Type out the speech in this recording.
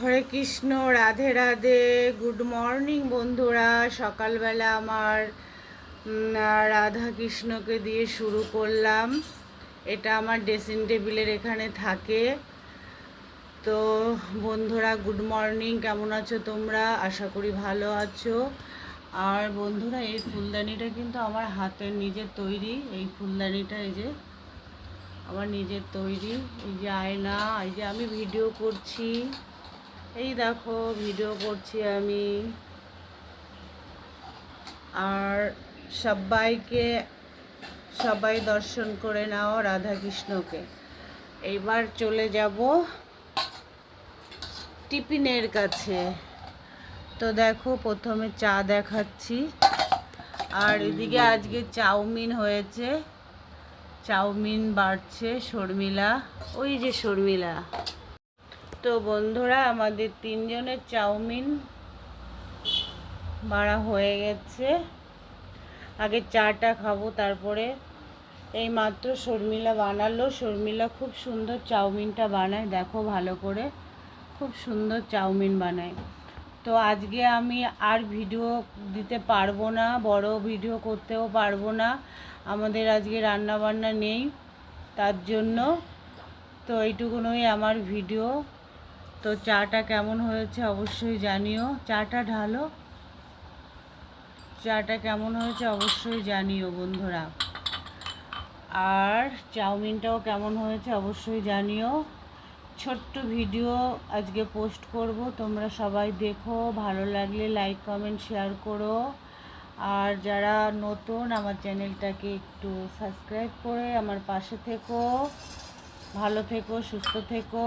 হরে Krishna, Radhe Radhe. Good morning বন্ধুরা। সকালবেলা আমার রাধা কৃষ্ণকে দিয়ে শুরু করলাম। এটা আমার ড্রেসিং টেবিলের এখানে থাকে। তো বন্ধুরা গুড মর্নিং কেমন আছো তোমরা? আশা করি ভালো আছো। আর বন্ধুরা, এই ফুলদানিটা কিন্তু আমার হাতের নিজের তৈরি। এই ফুলদানিটা এই যে, আমার নিজের তৈরি। এই যে আয়না, এই যে আমি ভিডিও করছি। এই দেখো ভিডিও করছি আমি। আর সবাইকে, সবাই দর্শন করে নাও রাধা কৃষ্ণকে এইবার চলে যাব টিফিনের কাছে। তো দেখো, প্রথমে চা দেখাচ্ছি। আর এদিকে আজকে চাউমিন হয়েছে। চাউমিন বাড়ছে শর্মিলা। ওই যে শর্মিলা। তো বন্ধুরা, আমাদের তিনজনের চাউমিন বাড়া হয়ে গেছে। আগে চাটা খাব, তারপরে এই মাত্র শর্মিলা বানালো। শর্মিলা খুব সুন্দর চাউমিনটা বানায়, দেখো ভালো করে। খুব সুন্দর চাউমিন বানায়। তো আজকে আমি আর ভিডিও দিতে পারব না, বড় ভিডিও করতেও পারব না। আমাদের আজকে রান্না বান্না নেই, তার জন্য তো এইটুকুনই আমার ভিডিও। তো চাটা কেমন হয়েছে অবশ্যই জানিও। চাটা ঢালো। চাটা কেমন হয়েছে অবশ্যই জানিও বন্ধুরা। আর চাউমিনটাও কেমন হয়েছে অবশ্যই জানিও। ছোট্ট ভিডিও আজকে পোস্ট করব, তোমরা সবাই দেখো। ভালো লাগলে লাইক কমেন্ট শেয়ার করো। আর যারা নতুন, আমার চ্যানেলটাকে একটু সাবস্ক্রাইব করে আমার পাশে থেকো। ভালো থেকো, সুস্থ থেকো।